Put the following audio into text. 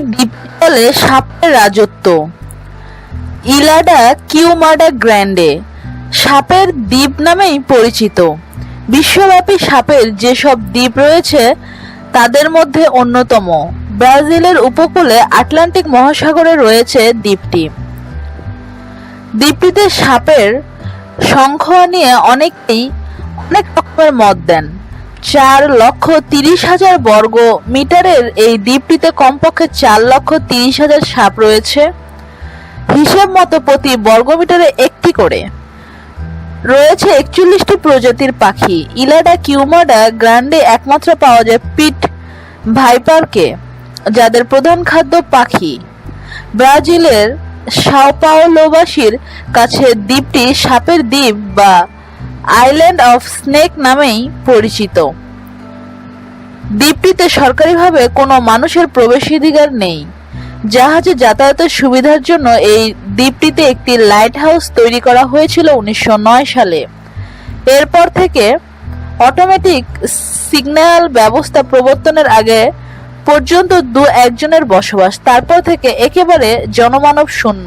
দ্বীপ চলে সাপের রাজত্ব। ইলাডা কিউমাডা গ্র্যান্ডে সাপের দ্বীপ নামেই পরিচিত। বিশ্বব্যাপী সাপের যেসব দ্বীপ রয়েছে, তাদের মধ্যে অন্যতম। ব্রাজিলের উপকূলে আটলান্টিক মহাসাগরে রয়েছে দ্বীপটি। দ্বীপটিতে সাপের সংখ্যা নিয়ে অনেকেই অনেক রকমের মত দেন। চার লক্ষ তিরিশ হাজার বর্গ মিটারের এই দ্বীপটিতে কমপক্ষে চার লক্ষ তিরিশ হাজার সাপ রয়েছে। হিসেব মতো প্রতি বর্গমিটারে একটি করে। রয়েছে একচল্লিশটি প্রজাতির পাখি। ইলাডা কিউমাডা গ্রান্ডে একমাত্র পাওয়া যায় পিট ভাইপারকে, যাদের প্রধান খাদ্য পাখি। ব্রাজিলের সাও পাওলোবাসীর কাছে দ্বীপটি সাপের দ্বীপ বা আইল্যান্ড অফ স্নেক নামেই পরিচিত। দ্বীপটিতে সরকারিভাবে কোনো মানুষের প্রবেশাধিকার নেই। জাহাজে যাতায়াতের সুবিধার জন্য এই দ্বীপটিতে একটি লাইট হাউস তৈরি করা হয়েছিল উনিশশো নয় সালে। এরপর থেকে অটোমেটিক সিগন্যাল ব্যবস্থা প্রবর্তনের আগে পর্যন্ত দু একজনের বসবাস, তারপর থেকে একেবারে জনমানব শূন্য।